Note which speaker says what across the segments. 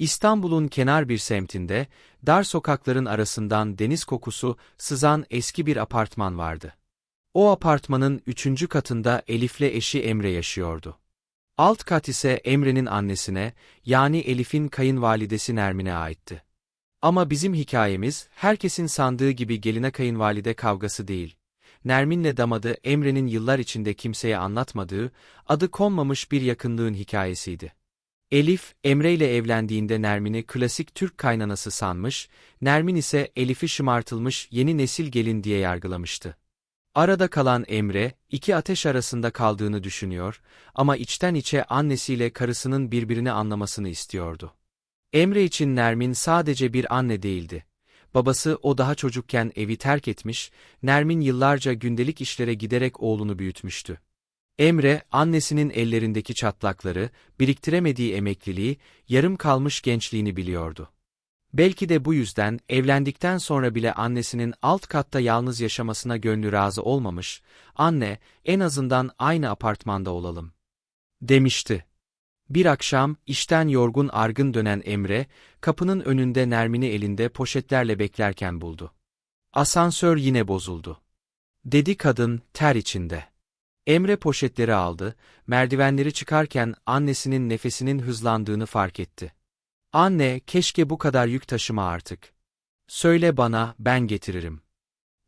Speaker 1: İstanbul'un kenar bir semtinde, dar sokakların arasından deniz kokusu sızan eski bir apartman vardı. O apartmanın üçüncü katında Elif'le eşi Emre yaşıyordu. Alt kat ise Emre'nin annesine, yani Elif'in kayınvalidesi Nermin'e aitti. Ama bizim hikayemiz, herkesin sandığı gibi geline kayınvalide kavgası değil. Nermin'le damadı Emre'nin yıllar içinde kimseye anlatmadığı, adı konmamış bir yakınlığın hikayesiydi. Elif, Emre ile evlendiğinde Nermin'i klasik Türk kaynanası sanmış, Nermin ise Elif'i şımartılmış yeni nesil gelin diye yargılamıştı. Arada kalan Emre, iki ateş arasında kaldığını düşünüyor ama içten içe annesiyle karısının birbirini anlamasını istiyordu. Emre için Nermin sadece bir anne değildi. Babası o daha çocukken evi terk etmiş, Nermin yıllarca gündelik işlere giderek oğlunu büyütmüştü. Emre, annesinin ellerindeki çatlakları, biriktiremediği emekliliği, yarım kalmış gençliğini biliyordu. Belki de bu yüzden evlendikten sonra bile annesinin alt katta yalnız yaşamasına gönlü razı olmamış, anne, en azından aynı apartmanda olalım. Demişti. Bir akşam, işten yorgun argın dönen Emre, kapının önünde Nermin'i elinde poşetlerle beklerken buldu. Asansör yine bozuldu. Dedi kadın, ter içinde. Emre poşetleri aldı, merdivenleri çıkarken annesinin nefesinin hızlandığını fark etti. Anne, keşke bu kadar yük taşıma artık. Söyle bana, ben getiririm.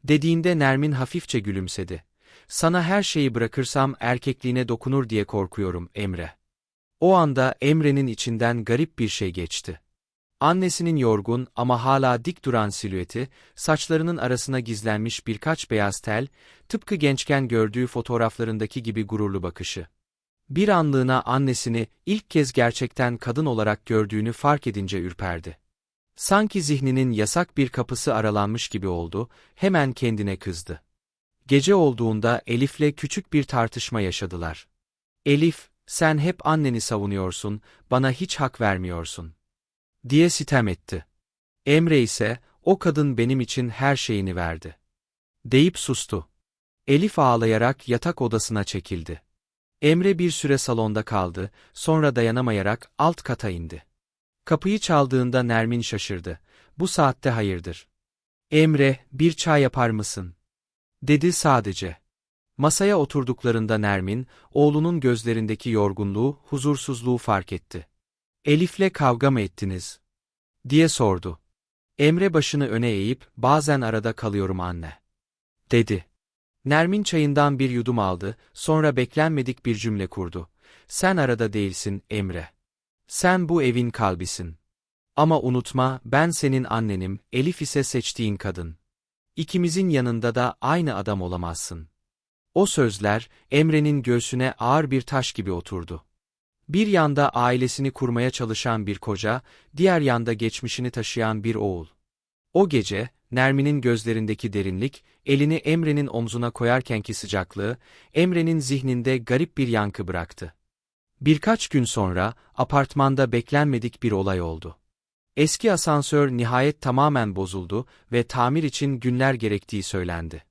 Speaker 1: Dediğinde Nermin hafifçe gülümsedi. Sana her şeyi bırakırsam erkekliğine dokunur diye korkuyorum, Emre. O anda Emre'nin içinden garip bir şey geçti. Annesinin yorgun ama hala dik duran silüeti, saçlarının arasına gizlenmiş birkaç beyaz tel, tıpkı gençken gördüğü fotoğraflarındaki gibi gururlu bakışı. Bir anlığına annesini ilk kez gerçekten kadın olarak gördüğünü fark edince ürperdi. Sanki zihninin yasak bir kapısı aralanmış gibi oldu, hemen kendine kızdı. Gece olduğunda Elif'le küçük bir tartışma yaşadılar. Elif, sen hep anneni savunuyorsun, bana hiç hak vermiyorsun. Diye sitem etti. Emre ise, o kadın benim için her şeyini verdi. Deyip sustu. Elif ağlayarak yatak odasına çekildi. Emre bir süre salonda kaldı, sonra dayanamayarak alt kata indi. Kapıyı çaldığında Nermin şaşırdı. Bu saatte hayırdır. Emre, bir çay yapar mısın? Dedi sadece. Masaya oturduklarında Nermin, oğlunun gözlerindeki yorgunluğu, huzursuzluğu fark etti. Elif'le kavga mı ettiniz? diye sordu. Emre başını öne eğip, bazen arada kalıyorum anne. Dedi. Nermin çayından bir yudum aldı, sonra beklenmedik bir cümle kurdu. Sen arada değilsin, Emre. Sen bu evin kalbisin. Ama unutma, ben senin annenim, Elif ise seçtiğin kadın. İkimizin yanında da aynı adam olamazsın. O sözler, Emre'nin göğsüne ağır bir taş gibi oturdu. Bir yanda ailesini kurmaya çalışan bir koca, diğer yanda geçmişini taşıyan bir oğul. O gece, Nermin'in gözlerindeki derinlik, elini Emre'nin omzuna koyarkenki sıcaklığı, Emre'nin zihninde garip bir yankı bıraktı. Birkaç gün sonra, apartmanda beklenmedik bir olay oldu. Eski asansör nihayet tamamen bozuldu ve tamir için günler gerektiği söylendi.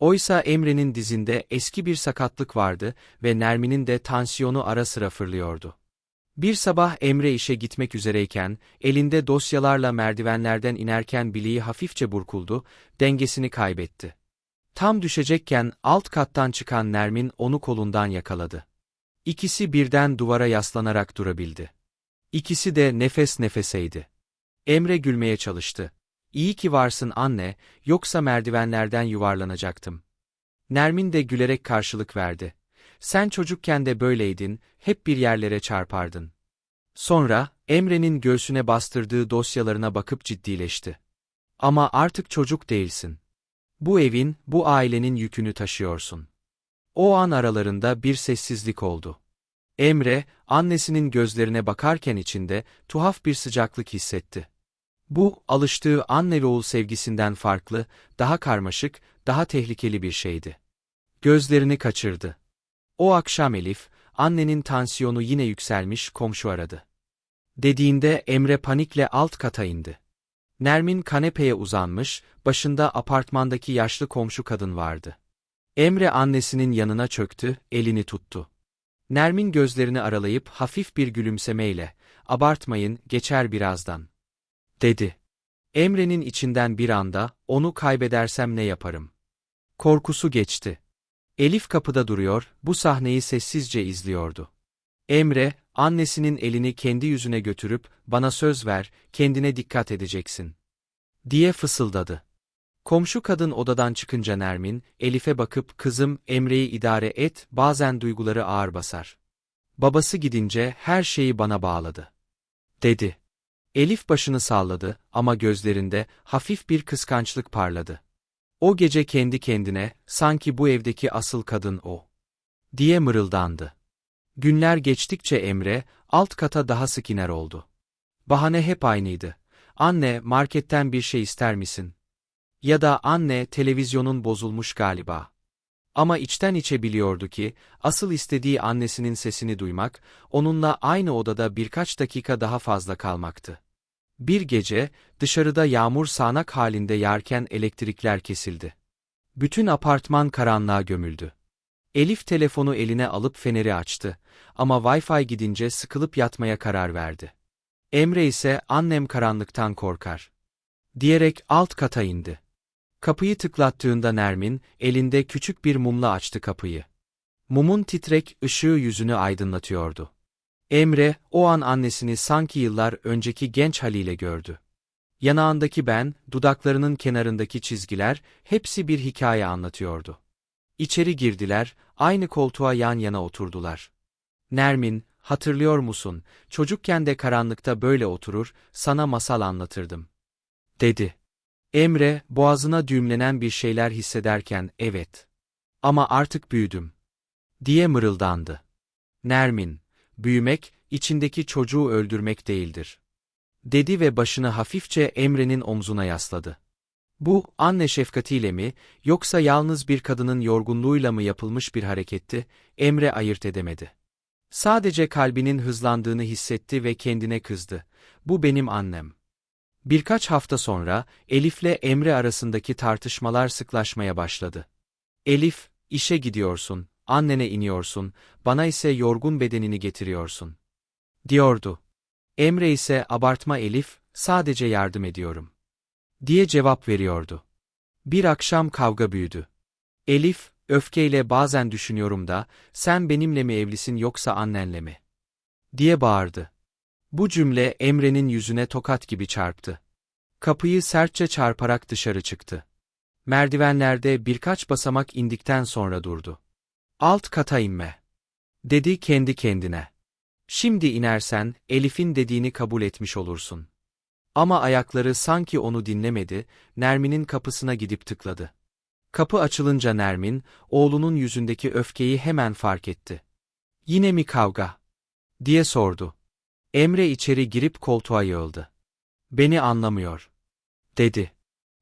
Speaker 1: Oysa Emre'nin dizinde eski bir sakatlık vardı ve Nermin'in de tansiyonu ara sıra fırlıyordu. Bir sabah Emre işe gitmek üzereyken, elinde dosyalarla merdivenlerden inerken bileği hafifçe burkuldu, dengesini kaybetti. Tam düşecekken alt kattan çıkan Nermin onu kolundan yakaladı. İkisi birden duvara yaslanarak durabildi. İkisi de nefes nefeseydi. Emre gülmeye çalıştı. İyi ki varsın anne, yoksa merdivenlerden yuvarlanacaktım. Nermin de gülerek karşılık verdi. Sen çocukken de böyleydin, hep bir yerlere çarpardın. Sonra, Emre'nin göğsüne bastırdığı dosyalarına bakıp ciddileşti. Ama artık çocuk değilsin. Bu evin, bu ailenin yükünü taşıyorsun. O an aralarında bir sessizlik oldu. Emre, annesinin gözlerine bakarken içinde tuhaf bir sıcaklık hissetti. Bu, alıştığı anne ve oğul sevgisinden farklı, daha karmaşık, daha tehlikeli bir şeydi. Gözlerini kaçırdı. O akşam Elif, annenin tansiyonu yine yükselmiş komşu aradı. Dediğinde Emre panikle alt kata indi. Nermin kanepeye uzanmış, başında apartmandaki yaşlı komşu kadın vardı. Emre annesinin yanına çöktü, elini tuttu. Nermin gözlerini aralayıp hafif bir gülümsemeyle, abartmayın, geçer birazdan. Dedi. Emre'nin içinden bir anda, onu kaybedersem ne yaparım? Korkusu geçti. Elif kapıda duruyor, bu sahneyi sessizce izliyordu. Emre, annesinin elini kendi yüzüne götürüp, bana söz ver, kendine dikkat edeceksin. Diye fısıldadı. Komşu kadın odadan çıkınca Nermin, Elif'e bakıp kızım Emre'yi idare et, bazen duyguları ağır basar. Babası gidince her şeyi bana bağladı. Dedi. Elif başını salladı ama gözlerinde hafif bir kıskançlık parladı. O gece kendi kendine, sanki bu evdeki asıl kadın o. Diye mırıldandı. Günler geçtikçe Emre, alt kata daha sık iner oldu. Bahane hep aynıydı. Anne, marketten bir şey ister misin? Ya da anne, televizyonun bozulmuş galiba. Ama içten içe biliyordu ki, asıl istediği annesinin sesini duymak, onunla aynı odada birkaç dakika daha fazla kalmaktı. Bir gece, dışarıda yağmur sağanak halinde yağarken elektrikler kesildi. Bütün apartman karanlığa gömüldü. Elif telefonu eline alıp feneri açtı ama Wi-Fi gidince sıkılıp yatmaya karar verdi. Emre ise annem karanlıktan korkar. Diyerek alt kata indi. Kapıyı tıklattığında Nermin, elinde küçük bir mumla açtı kapıyı. Mumun titrek ışığı yüzünü aydınlatıyordu. Emre, o an annesini sanki yıllar önceki genç haliyle gördü. Yanağındaki ben, dudaklarının kenarındaki çizgiler, hepsi bir hikaye anlatıyordu. İçeri girdiler, aynı koltuğa yan yana oturdular. Nermin, hatırlıyor musun, çocukken de karanlıkta böyle oturur, sana masal anlatırdım. Dedi. Emre, boğazına düğümlenen bir şeyler hissederken, evet. Ama artık büyüdüm. Diye mırıldandı. Nermin, büyümek, içindeki çocuğu öldürmek değildir. Dedi ve başını hafifçe Emre'nin omzuna yasladı. Bu, anne şefkatiyle mi, yoksa yalnız bir kadının yorgunluğuyla mı yapılmış bir hareketti, Emre ayırt edemedi. Sadece kalbinin hızlandığını hissetti ve kendine kızdı. Bu benim annem. Birkaç hafta sonra, Elif'le Emre arasındaki tartışmalar sıklaşmaya başladı. Elif, işe gidiyorsun, annene iniyorsun, bana ise yorgun bedenini getiriyorsun. Diyordu. Emre ise abartma Elif, sadece yardım ediyorum. Diye cevap veriyordu. Bir akşam kavga büyüdü. Elif, öfkeyle bazen düşünüyorum da, sen benimle mi evlisin yoksa annenle mi? Diye bağırdı. Bu cümle Emre'nin yüzüne tokat gibi çarptı. Kapıyı sertçe çarparak dışarı çıktı. Merdivenlerde birkaç basamak indikten sonra durdu. Alt kata inme. Dedi kendi kendine. Şimdi inersen, Elif'in dediğini kabul etmiş olursun. Ama ayakları sanki onu dinlemedi, Nermin'in kapısına gidip tıkladı. Kapı açılınca Nermin, oğlunun yüzündeki öfkeyi hemen fark etti. Yine mi kavga? diye sordu. Emre içeri girip koltuğa yığıldı. Beni anlamıyor. Dedi.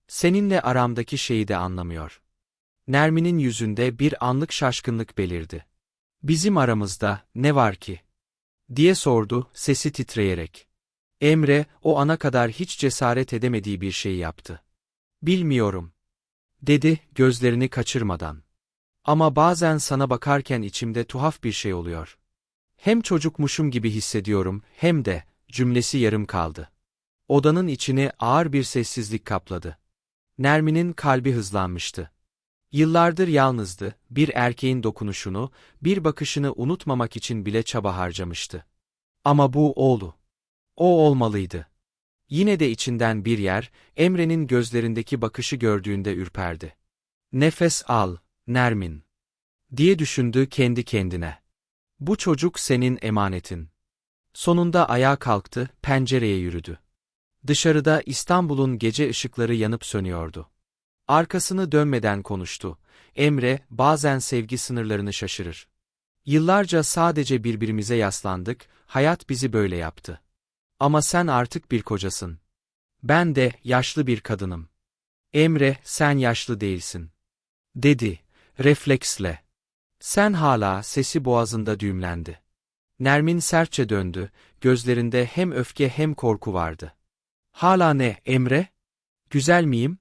Speaker 1: Seninle aramdaki şeyi de anlamıyor. Nermin'in yüzünde bir anlık şaşkınlık belirdi. Bizim aramızda ne var ki? diye sordu, sesi titreyerek. Emre, o ana kadar hiç cesaret edemediği bir şey yaptı. Bilmiyorum. Dedi, gözlerini kaçırmadan. Ama bazen sana bakarken içimde tuhaf bir şey oluyor. Hem çocukmuşum gibi hissediyorum, hem de, cümlesi yarım kaldı. Odanın içini ağır bir sessizlik kapladı. Nermin'in kalbi hızlanmıştı. Yıllardır yalnızdı, bir erkeğin dokunuşunu, bir bakışını unutmamak için bile çaba harcamıştı. Ama bu oğlu. O olmalıydı. Yine de içinden bir yer, Emre'nin gözlerindeki bakışı gördüğünde ürperdi. Nefes al, Nermin. Diye düşündü kendi kendine. Bu çocuk senin emanetin. Sonunda ayağa kalktı, pencereye yürüdü. Dışarıda İstanbul'un gece ışıkları yanıp sönüyordu. Arkasını dönmeden konuştu. Emre, bazen sevgi sınırlarını şaşırır. Yıllarca sadece birbirimize yaslandık, hayat bizi böyle yaptı. Ama sen artık bir kocasın. Ben de yaşlı bir kadınım. Emre, sen yaşlı değilsin. Dedi, refleksle. Sen hala sesi boğazında düğümlendi. Nermin sertçe döndü, gözlerinde hem öfke hem korku vardı. Hala ne, Emre? Güzel miyim?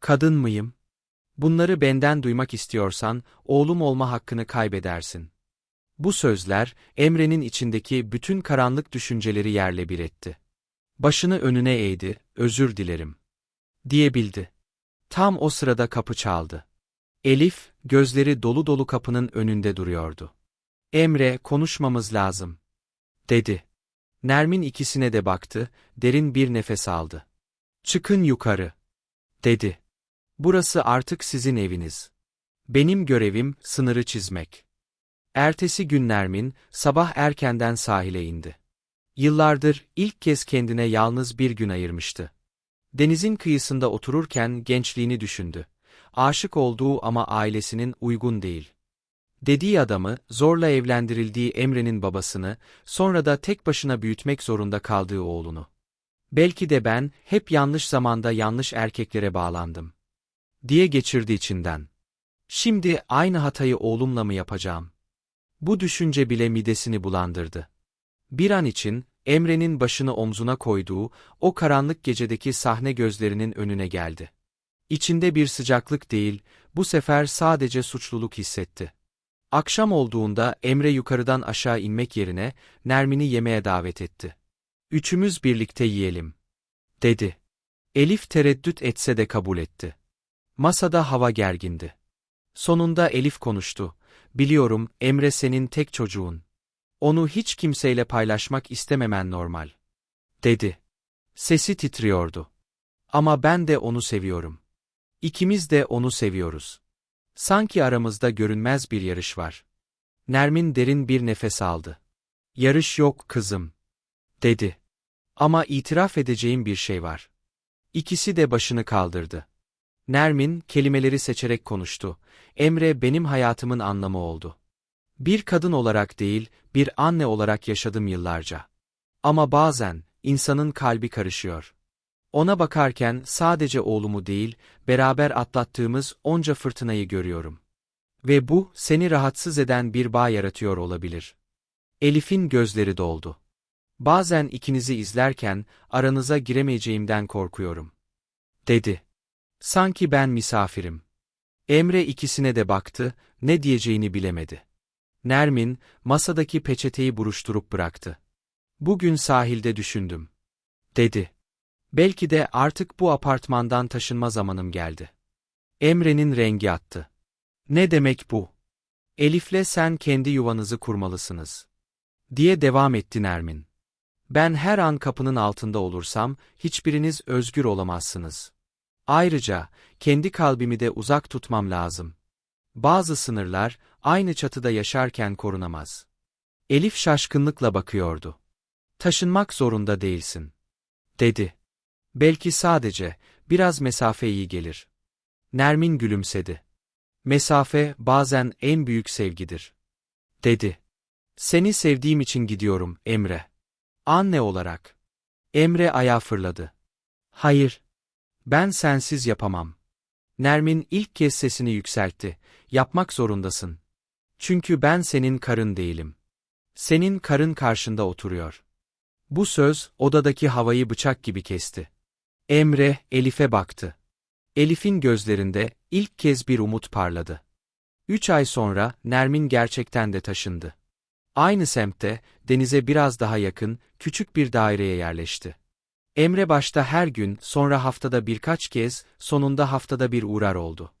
Speaker 1: Kadın mıyım? Bunları benden duymak istiyorsan, oğlum olma hakkını kaybedersin. Bu sözler, Emre'nin içindeki bütün karanlık düşünceleri yerle bir etti. Başını önüne eğdi, özür dilerim. Diyebildi. Tam o sırada kapı çaldı. Elif, gözleri dolu dolu kapının önünde duruyordu. Emre, konuşmamız lazım. Dedi. Nermin ikisine de baktı, derin bir nefes aldı. Çıkın yukarı. Dedi. Burası artık sizin eviniz. Benim görevim sınırı çizmek. Ertesi gün Nermin, sabah erkenden sahile indi. Yıllardır ilk kez kendine yalnız bir gün ayırmıştı. Denizin kıyısında otururken gençliğini düşündü. Aşık olduğu ama ailesinin uygun değil. Dediği adamı, zorla evlendirildiği Emre'nin babasını, sonra da tek başına büyütmek zorunda kaldığı oğlunu. Belki de ben, hep yanlış zamanda yanlış erkeklere bağlandım. Diye geçirdi içinden. Şimdi aynı hatayı oğlumla mı yapacağım? Bu düşünce bile midesini bulandırdı. Bir an için, Emre'nin başını omzuna koyduğu, o karanlık gecedeki sahne gözlerinin önüne geldi. İçinde bir sıcaklık değil, bu sefer sadece suçluluk hissetti. Akşam olduğunda Emre yukarıdan aşağı inmek yerine, Nermin'i yemeğe davet etti. Üçümüz birlikte yiyelim. Dedi. Elif tereddüt etse de kabul etti. Masada hava gergindi. Sonunda Elif konuştu. Biliyorum, Emre senin tek çocuğun. Onu hiç kimseyle paylaşmak istememen normal. Dedi. Sesi titriyordu. Ama ben de onu seviyorum. İkimiz de onu seviyoruz. Sanki aramızda görünmez bir yarış var. Nermin derin bir nefes aldı. Yarış yok kızım. Dedi. Ama itiraf edeceğim bir şey var. İkisi de başını kaldırdı. Nermin, kelimeleri seçerek konuştu. Emre benim hayatımın anlamı oldu. Bir kadın olarak değil, bir anne olarak yaşadım yıllarca. Ama bazen, insanın kalbi karışıyor. Ona bakarken sadece oğlumu değil, beraber atlattığımız onca fırtınayı görüyorum. Ve bu, seni rahatsız eden bir bağ yaratıyor olabilir. Elif'in gözleri doldu. Bazen ikinizi izlerken, aranıza giremeyeceğimden korkuyorum. Dedi. Sanki ben misafirim. Emre ikisine de baktı, ne diyeceğini bilemedi. Nermin, masadaki peçeteyi buruşturup bıraktı. Bugün sahilde düşündüm. Dedi. Belki de artık bu apartmandan taşınma zamanım geldi. Emre'nin rengi attı. Ne demek bu? Elif'le sen kendi yuvanızı kurmalısınız. Diye devam etti Nermin. Ben her an kapının altında olursam, hiçbiriniz özgür olamazsınız. Ayrıca, kendi kalbimi de uzak tutmam lazım. Bazı sınırlar, aynı çatıda yaşarken korunamaz. Elif şaşkınlıkla bakıyordu. Taşınmak zorunda değilsin. Dedi. Belki sadece, biraz mesafe iyi gelir. Nermin gülümsedi. Mesafe, bazen en büyük sevgidir. Dedi. Seni sevdiğim için gidiyorum, Emre. Anne olarak. Emre ayağa fırladı. Hayır. Ben sensiz yapamam. Nermin ilk kez sesini yükseltti. Yapmak zorundasın. Çünkü ben senin karın değilim. Senin karın karşında oturuyor. Bu söz, odadaki havayı bıçak gibi kesti. Emre, Elif'e baktı. Elif'in gözlerinde ilk kez bir umut parladı. Üç ay sonra Nermin gerçekten de taşındı. Aynı semtte, denize biraz daha yakın, küçük bir daireye yerleşti. Emre başta her gün, sonra haftada birkaç kez, sonunda haftada bir uğrar oldu.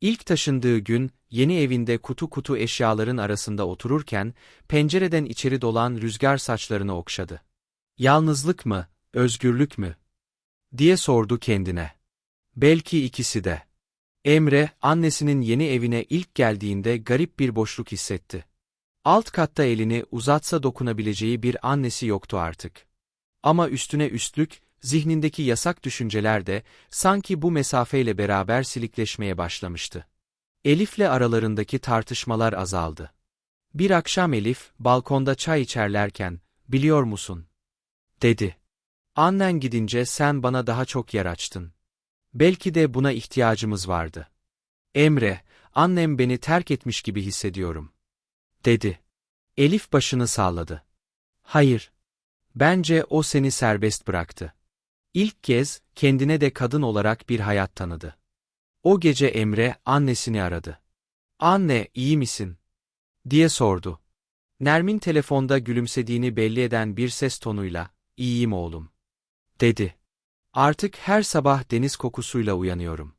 Speaker 1: İlk taşındığı gün, yeni evinde kutu kutu eşyaların arasında otururken, pencereden içeri dolan rüzgar saçlarını okşadı. Yalnızlık mı, özgürlük mü? Diye sordu kendine. Belki ikisi de. Emre, annesinin yeni evine ilk geldiğinde garip bir boşluk hissetti. Alt katta elini uzatsa dokunabileceği bir annesi yoktu artık. Ama üstüne üstlük, zihnindeki yasak düşünceler de sanki bu mesafeyle beraber silikleşmeye başlamıştı. Elif'le aralarındaki tartışmalar azaldı. Bir akşam Elif, balkonda çay içerlerken, biliyor musun? dedi. Annen gidince sen bana daha çok yer açtın. Belki de buna ihtiyacımız vardı. Emre, annem beni terk etmiş gibi hissediyorum. Dedi. Elif başını salladı. Hayır. Bence o seni serbest bıraktı. İlk kez kendine de kadın olarak bir hayat tanıdı. O gece Emre annesini aradı. Anne, iyi misin? diye sordu. Nermin telefonda gülümsediğini belli eden bir ses tonuyla, iyiyim oğlum. Dedi. Artık her sabah deniz kokusuyla uyanıyorum.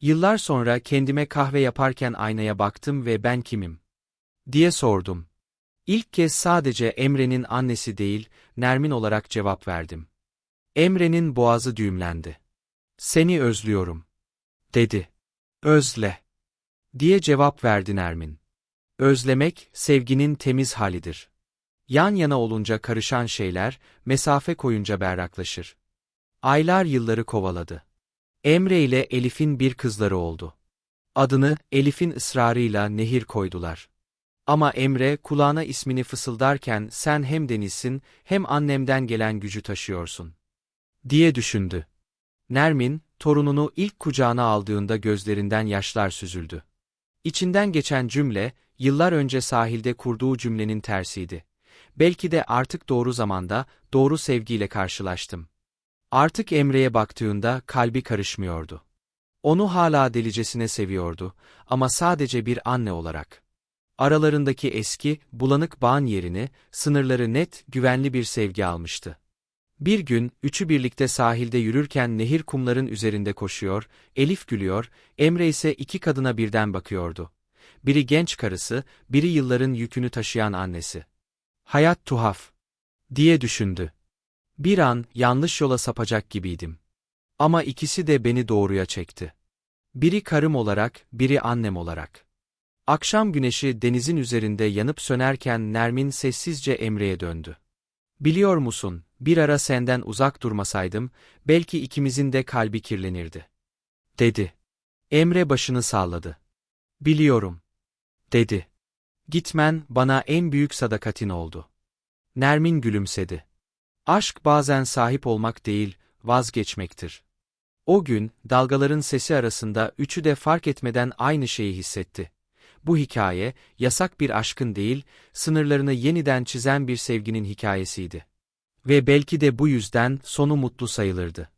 Speaker 1: Yıllar sonra kendime kahve yaparken aynaya baktım ve ben kimim? diye sordum. İlk kez sadece Emre'nin annesi değil, Nermin olarak cevap verdim. Emre'nin boğazı düğümlendi. Seni özlüyorum, dedi. Özle, diye cevap verdi Nermin. Özlemek, sevginin temiz halidir. Yan yana olunca karışan şeyler, mesafe koyunca berraklaşır. Aylar yılları kovaladı. Emre ile Elif'in bir kızları oldu. Adını Elif'in ısrarıyla Nehir koydular. Ama Emre kulağına ismini fısıldarken sen hem denizsin hem annemden gelen gücü taşıyorsun. Diye düşündü. Nermin, torununu ilk kucağına aldığında gözlerinden yaşlar süzüldü. İçinden geçen cümle, yıllar önce sahilde kurduğu cümlenin tersiydi. Belki de artık doğru zamanda, doğru sevgiyle karşılaştım. Artık Emre'ye baktığında kalbi karışmıyordu. Onu hala delicesine seviyordu ama sadece bir anne olarak. Aralarındaki eski, bulanık bağın yerini, sınırları net, güvenli bir sevgi almıştı. Bir gün, üçü birlikte sahilde yürürken nehir kumların üzerinde koşuyor, Elif gülüyor, Emre ise iki kadına birden bakıyordu. Biri genç karısı, biri yılların yükünü taşıyan annesi. Hayat tuhaf, diye düşündü. Bir an, yanlış yola sapacak gibiydim. Ama ikisi de beni doğruya çekti. Biri karım olarak, biri annem olarak. Akşam güneşi denizin üzerinde yanıp sönerken Nermin sessizce Emre'ye döndü. Biliyor musun, bir ara senden uzak durmasaydım, belki ikimizin de kalbi kirlenirdi. Dedi. Emre başını salladı. Biliyorum. Dedi. Gitmen bana en büyük sadakatin oldu. Nermin gülümsedi. Aşk bazen sahip olmak değil, vazgeçmektir. O gün, dalgaların sesi arasında üçü de fark etmeden aynı şeyi hissetti. Bu hikaye, yasak bir aşkın değil, sınırlarını yeniden çizen bir sevginin hikayesiydi. Ve belki de bu yüzden sonu mutlu sayılırdı.